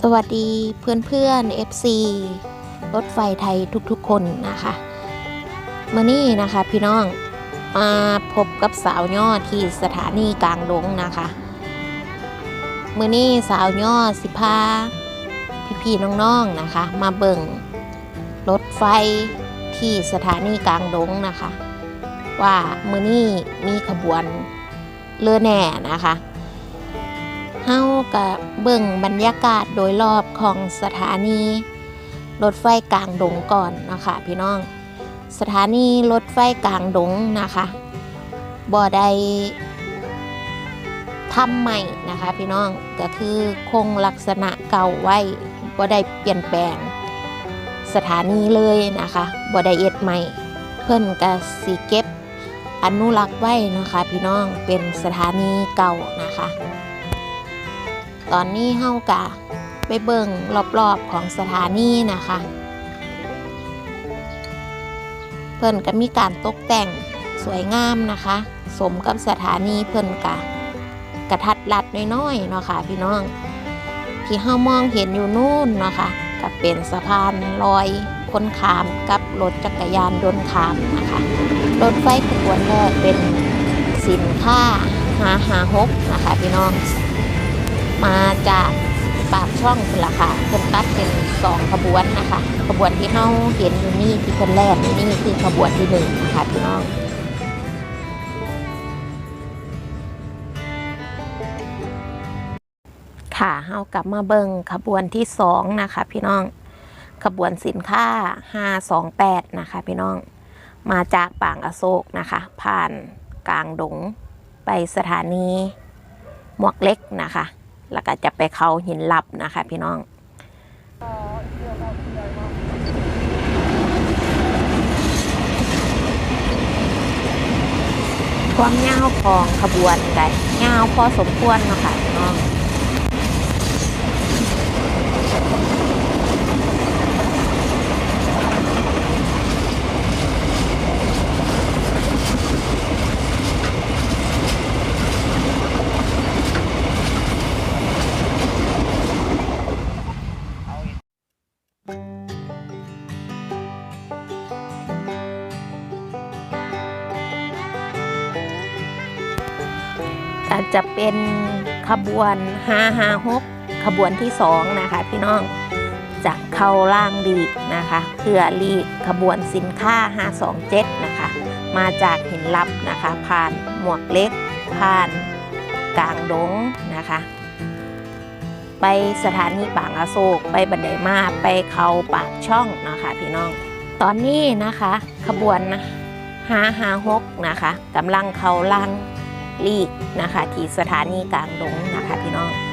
สวัสดีเพื่อนๆ FC รถไฟไทยทุกๆคนนะคะเมื่อนี้นะคะพี่น้องมาพบกับสาวย่อที่สถานีกลางดงนะคะเมื่อนี้สาวย่อสิพาพี่ๆน้องๆนะคะ มาเบิ่งรถไฟที่สถานีกลางดงนะคะ ว่าเมื่อนี้มีขบวนเรือแหน่นะคะ เฮากับเบิ่งบรรยากาศโดยรอบของสถานีรถไฟกลางดงก่อนนะคะพี่น้อง สถานีรถไฟกลางดงนะคะบ่ได้ทำใหม่นะคะพี่น้องก็คือคงลักษณะเก่าไว้บ่ได้เปลี่ยนแปลง สถานีเลยนะคะบ่ได้เอ็ดใหม่ เพิ่นก็สิเก็บอนุรักษ์ไว้นะคะพี่น้องเป็นสถานีเก่านะคะ ตอนนี้เฮากะไปเบิ่งรอบๆของสถานีนะคะ เพิ่นก็มีการตกแต่งสวยงามนะคะ สมกับสถานีเพิ่นกะกระทัดรัดน้อยๆเนาะค่ะพี่น้อง ที่เฮามองเห็นอยู่นู่นเนาะค่ะก็เป็นสะพานลอยคนขามกับรถจักรยานยนต์ขามนะคะรถไฟขบวนแรกเป็นสินค้าหาหาหกนะคะพี่น้อง มาจากปากช่องคุณล่ะค่ะเพิ่นตัดเป็นสองขบวนนะคะขบวนที่เฮาเห็นอยู่นี่ที่เพิ่นแล่นอยู่นี่คือขบวนที่หนึ่งนะคะพี่น้องค่ะเฮากลับมาเบิ่งขบวนที่สองนะคะ พี่น้องขบวนสินค้า 528 นะคะ พี่น้องมาจากปางอโศกนะคะ ผ่านกลางดงไปสถานีหมวกเล็กนะคะ แล้วก็จะไปเขาหินลับนะคะ พี่น้องความยาวของขบวนกันยาวพอสมควรเนาะคะพี่น้อง จะเป็นขบวน556ขบวนที่สองนะคะพี่น้องจะเข้าล่างดีนะคะ เพื่อลีกขบวนสินค้า 527 นะคะ มาจากหินลับนะคะ ผ่านหมวกเล็ก ผ่านกลางดงนะคะ ไปสถานีปางอโศก ไปบันไดมาไปเขาปากช่องนะคะพี่น้อง ตอนนี้นะคะ ขบวนนะ556 นะคะกำลังเข้าล่าง ลีกนะคะ ที่สถานีกลางดงนะคะพี่น้อง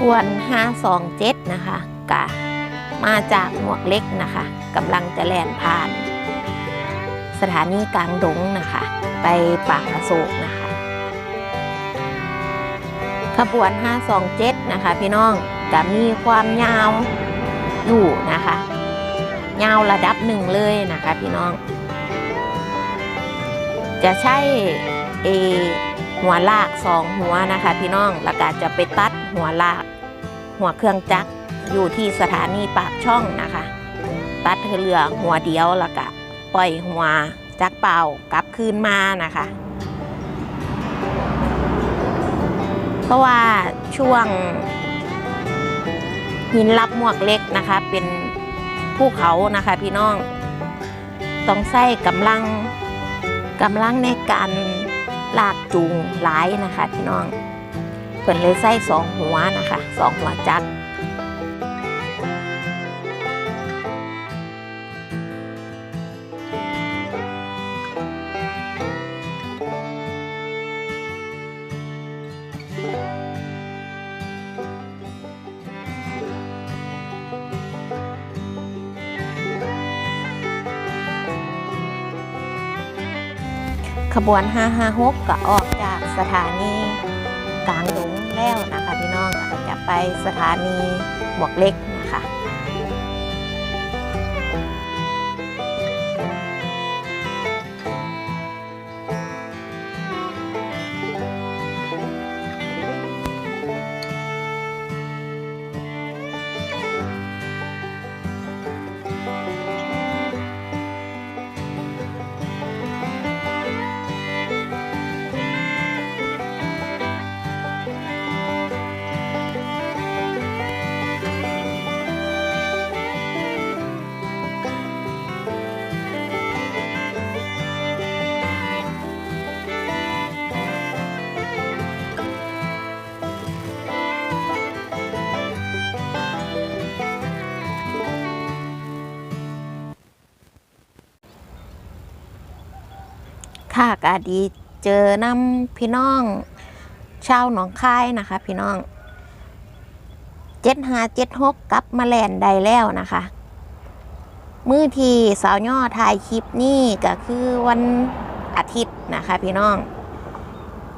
บวน 527 นะคะกะมาจากหมวกเล็กนะคะกำลังจะแล่นผ่าน สถานีกลางดงนะคะ ไปปากอโศกนะคะขบวน 527 นะคะ พี่น้องจะมีความยาวอยู่นะคะ ยาวระดับหนึ่งเลยนะคะพี่น้อง จะใช้เอหัวลากสองหัวนะคะ พี่น้องแล้วก็จะไปตัด หัวลาก หัวเครื่องจักรอยู่ที่สถานีปากช่องนะคะ ตัดเรือหัวเดียวแล้วก็ปล่อยหัวจักรเป่ากลับคืนมานะคะ เพราะว่าช่วงหินรับหมวกเล็กนะคะ เป็นภูเขานะคะพี่น้องต้องใช้กำลังกำลังในการลากจูงหลายนะคะพี่น้อง เพิ่นเลยใส่สองหัวนะคะสองหัวจักรขบวน 556 ก็ออกจากสถานี แล้วนะคะพี่น้องก็จะไปสถานีบวกเล็กนะคะ ค่ะก็ดีเจอนำพี่น้องชาวหนองคายนะคะ พี่น้องเจ็ดหาเจ็ดหกกลับมาแลนไดแล้วนะคะ มือทีสาวย่อถ่ายคลิปนี่ก็คือวันอาทิตย์นะคะ พี่น้อง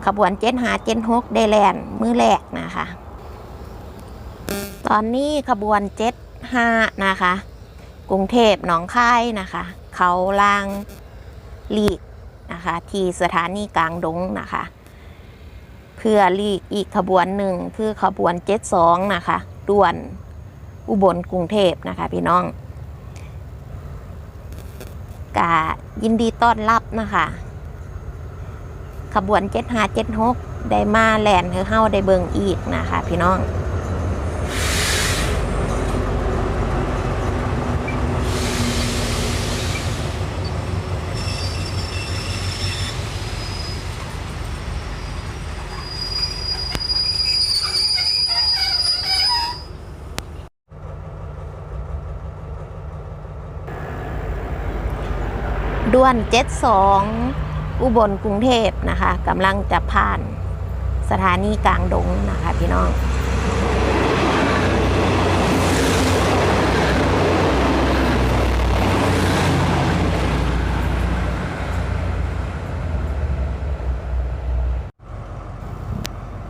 ขบวนเจ็ดหาเจ็ดหกได้แลนมือแรกนะคะ ตอนนี้ขบวนเจ็ดห้านะคะ กรุงเทพหนองคายนะคะ เขาลางหลีก นะคะ ที่สถานีกลางดงนะคะ เพื่อลีกอีกขบวนหนึ่งคือขบวน72นะคะด่วนอุบลกรุงเทพนะคะพี่น้องกายินดีต้อนรับนะคะ ขบวน7576ได้มาแลนเฮอเฮาได้เบิงอีกนะคะ พี่น้อง ด่วน 72 อุบลกรุงเทพนะคะกำลังจะผ่านสถานีกลางดงนะคะพี่น้อง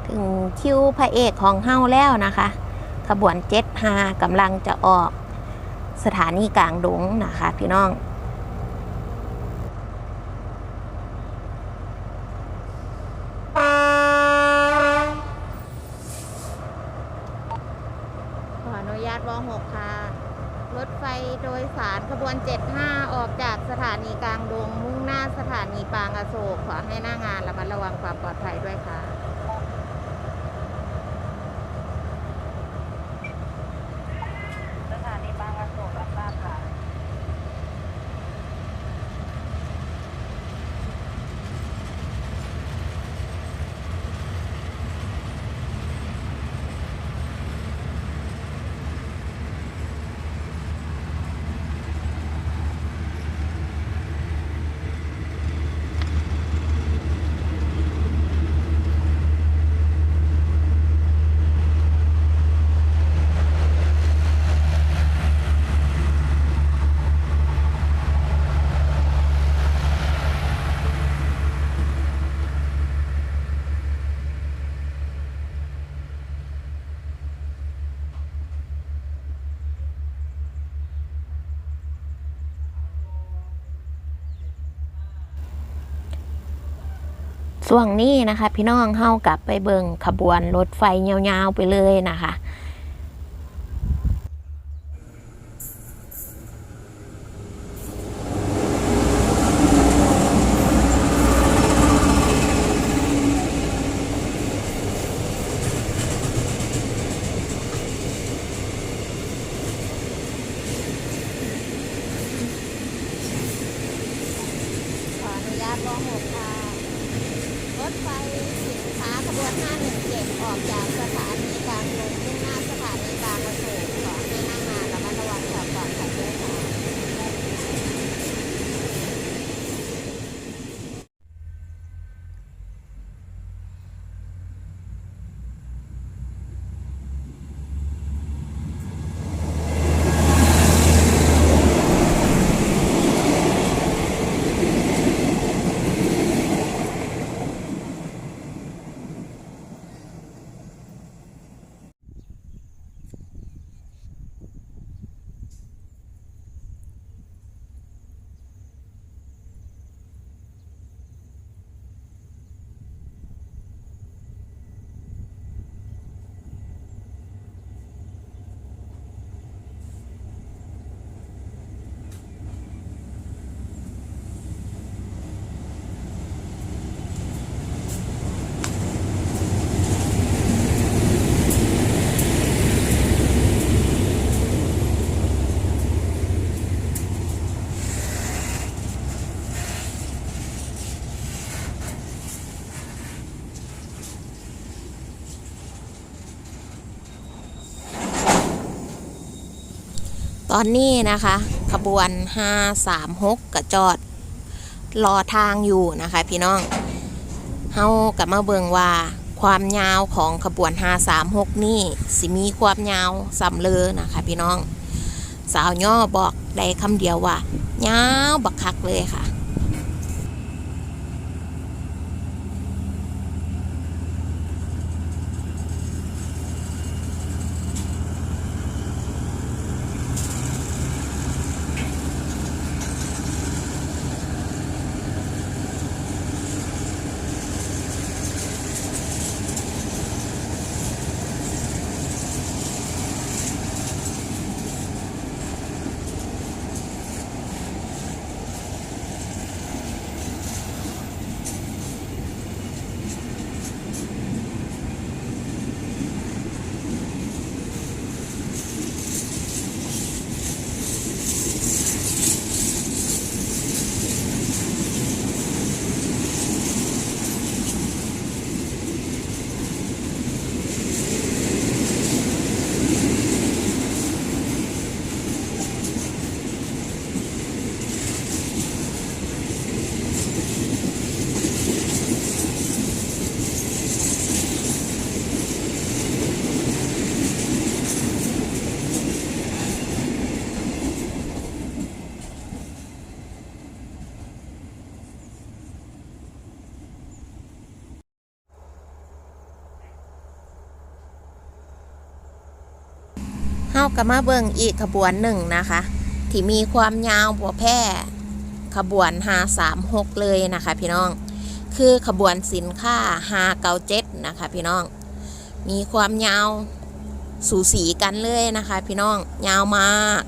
ถึงคิวพระเอกของเฮาแล้วนะคะ ขบวนเจ็ดหากำลังจะออกสถานีกลางดงนะคะพี่น้อง ขออนุญาตว6ค่ะ รถไฟโดยสารขบวน 75 ออกจากสถานีกลางดง มุ่งหน้าสถานีปางอโศก ขอให้หน้างานระมัดระวังความปลอดภัยด้วยค่ะ สถานีบางกระโสรับทราบค่ะ ช่วงนี้นะคะ พี่น้องเข้ากลับไปเบิงขบวนรถไฟยาวๆไปเลยนะคะ ข ถ ไฟสินค้าขบวน517 ออกจากสถานีกลางเมืองหน้าสถานีกลางอโศกขอให้นั่งนานระมัดระวังขับปลอดภัยด้วยค่ะ ตอนนี้นะคะ ขบวน 536กระจอด รอทางอยู่นะคะ พี่น้องเฮากับมาเบิงว่าความยาวของขบวน 536 นี่สิมีความยาวสำเลอนะคะ พี่น้อง สาวย่อบอกได้คำเดียวว่า ยาวบักคักเลยค่ะากะมาเบิงอีกขบวนหนึ่งนะคะ ที่มีความยาวบัวแพร่ขบวน536เลยนะคะพี่น้อง คือขบวนสินค้า597นะคะพี่น้อง มีความยาวสูสีกันเลยนะคะพี่น้อง ยาวมาก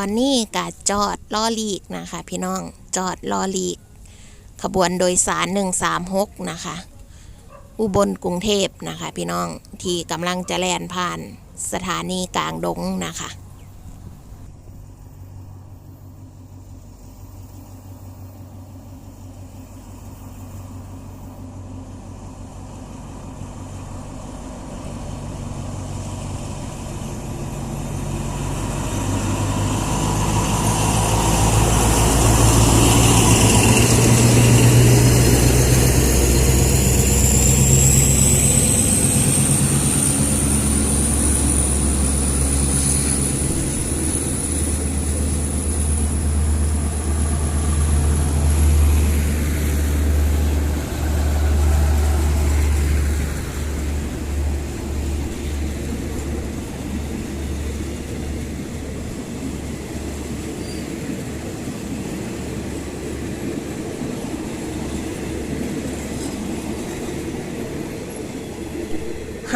อนนี้กาจอดล้อลีกนะคะ พี่น้องจอดล้อลีก ขบวนโดยสาร 136 นะคะ อุบลกรุงเทพนะคะ พี่น้องที่กำลังจะแล่นผ่านสถานีกลางดงนะคะ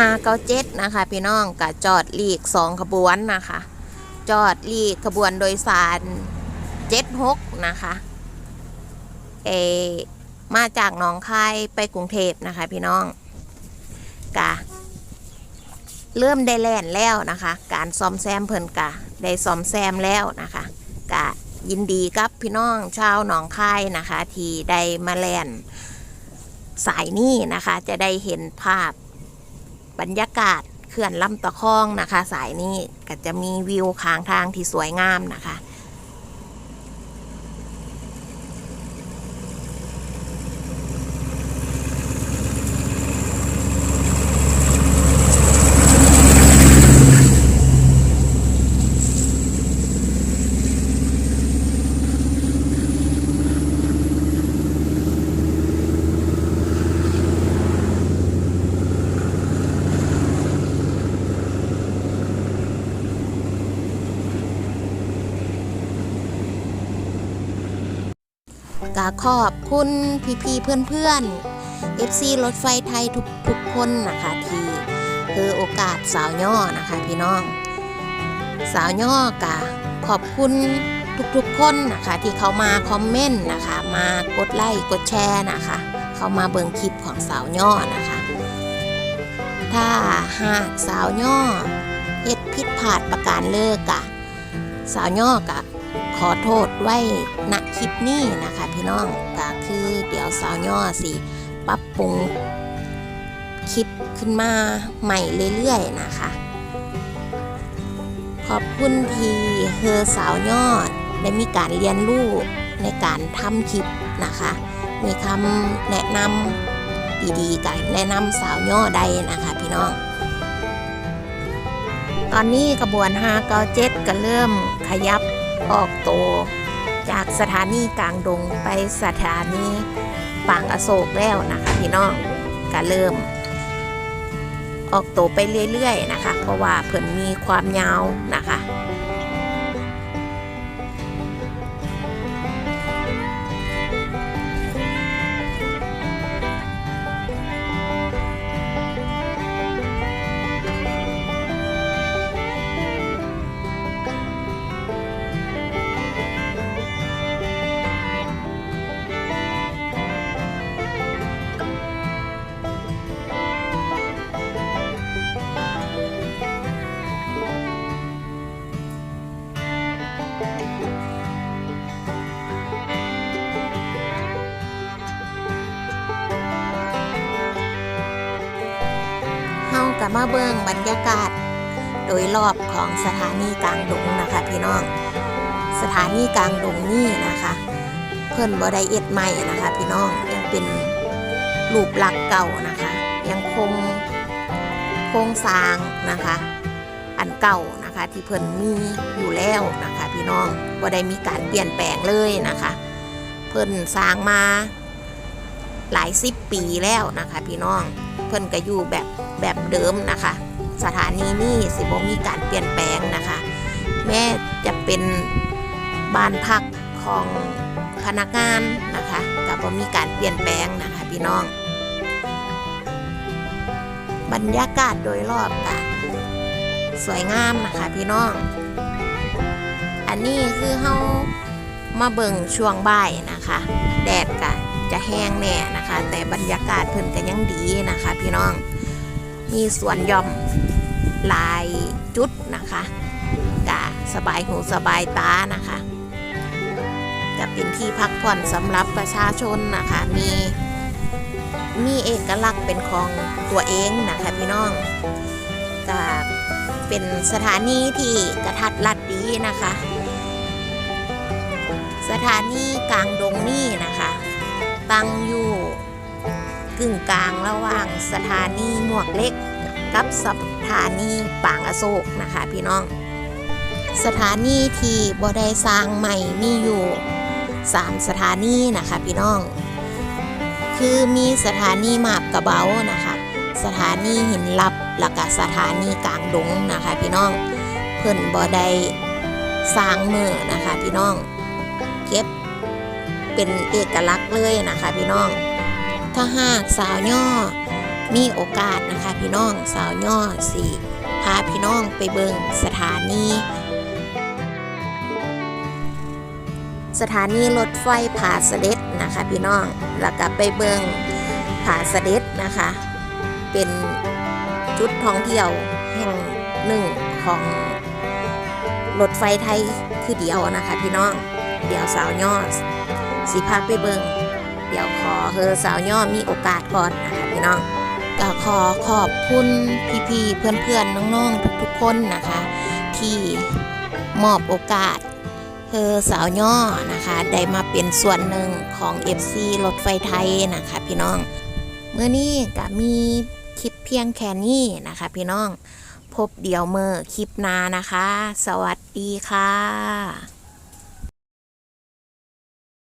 597นะคะพี่น้องกะจอดลีก2ขบวนนะคะ จอดลีกขบวนโดยสาร76นะคะเออมาจากหนองคายไปกรุงเทพนะคะพี่น้องกะเริ่มได้แล่นแล้วนะคะ การซ่อมแซมเพิ่นกะได้ซ่อมแซมแล้วนะคะกะยินดีกับพี่น้องชาวหนองคายนะคะ ที่ได้มาแล่นสายนี้นะคะ จะได้เห็นภาพ บรรยากาศเขื่อนลำตะคองนะคะ สายนี้ก็จะมีวิวค้างทางที่สวยงามนะคะ กาขอบคุณ พี่ๆเพื่อนๆ FC รถไฟไทยทุกทุกคนนะคะที่คือโอกาสสาวย่อนะคะพี่น้อง สาวย่อกะขอบคุณทุกๆคนนะคะที่เขามาคอมเมนต์นะคะ มากดไลค์กดแชร์นะคะ เขามาเบิ่งคลิปของสาวย่อนะคะ ถ้าหากสาวย่อเฮ็ดผิดพลาดประการเลิกกะสาวย่อกะขอโทษไว้ณคลิปนี้นะคะ พี่น้องก็ คือเดี๋ยวสาวย่อสิปรับปรุงคลิปขึ้นมาใหม่เรื่อยๆนะคะ ขอบคุณที่เฮอสาวย่อได้มีการเรียนรู้ในการทำคลิปนะคะ มีคำแนะนำดีๆกันแนะนำสาวย่อใดนะคะพี่น้อง ตอนนี้กระบวน597ก็เริ่มขยับออกโต จากสถานีกลางดงไปสถานีปางอโศกแล้วนะคะพี่น้องก็เริ่ม ออกโตวไปเรื่อยๆนะคะ เพราะว่าเพิ่นมีความยาวนะคะ มาเบิงบรรยากาศ โดยรอบของสถานีกลางดงนะคะพี่น้อง สถานีกลางดงนี่นะคะ เพิ่นบ่ได้เอ็ดใหม่นะคะ พี่น้องยังเป็นรูปลักษ์เก่านะคะ ยังคงโครงสร้างนะคะ อันเก่านะคะที่เพิ่นมีอยู่แล้วนะคะ พี่น้องบ่ได้มีการเปลี่ยนแปลงเลยนะคะ เพิ่นสร้างมาหลายสิบปีแล้วนะคะ พี่น้องเพิ่นก็อยู่แบบ แบบเดิมนะคะ สถานีนี่สิบ่มีการเปลี่ยนแปลงนะคะ แม้จะเป็นบ้านพักของพนักงานนะคะก็บ่มีการเปลี่ยนแปลงนะคะพี่น้อง บรรยากาศโดยรอบก็สวยงามนะคะพี่น้อง อันนี้คือเฮามาเบิ่งช่วงบ่ายนะคะ แดดก็จะแห้งแน่นะคะ แต่บรรยากาศเพิ่นก็ยังดีนะคะ พี่น้อง มีสวนย่อมหลายจุดนะคะกะสบายหูสบายตานะคะจะเป็นที่พักผ่อนสำหรับประชาชนนะคะ มีมีเอกลักษณ์เป็นของตัวเองนะคะพี่น้องก็เป็นสถานีที่กระทัดรัดดีนะคะ สถานีกลางดงนี่นะคะ ตั้งอยู่ึ่งกลางระหว่างสถานีหมวกเล็ก กับสถานีปางอโศกนะคะพี่น้อง สถานีที่บได้สร้างใหม่มีอยู่ 3 สถานีนะคะพี่น้อง คือมีสถานีมาบกระเบานะคะ สถานีหินลับแล้วก็สถานีกลางดงนะคะพี่น้อง เพิ่นบ่ได้สร้างมือนะคะพี่น้อง เก็บเป็นเอกลักษณ์เลยนะคะพี่น้อง ถ้าหากสาวย่อ มีโอกาสนะคะพี่น้องสาวย่อสีพาพี่น้องไปเบิงสถานี สถานีรถไฟผาเสด็จนะคะพี่น้องแล้วก็ไปเบิงผาเสด็จนะคะ เป็นจุดท่องเที่ยวแห่งหนึ่งของรถไฟไทยคือเดียวนะคะพี่น้อง เดี๋ยวสาวย่อสีพาไปเบิง เดี๋ยวขอเฮอสาวย่อมีโอกาสก่อนนะคะพี่น้องก็ขอขอบคุณพี่ๆเพื่อนๆน้องๆทุกๆคนนะคะ ที่มอบโอกาสเธอสาวย่อนะคะได้มาเป็นส่วนหนึ่งของ FC รถไฟไทยนะคะพี่น้องเมื่อนี้ก็มีคลิปเพียงแค่นี้นะคะพี่น้องพบเดี๋ยวเมื่อคลิปหนานะคะ สวัสดีค่ะ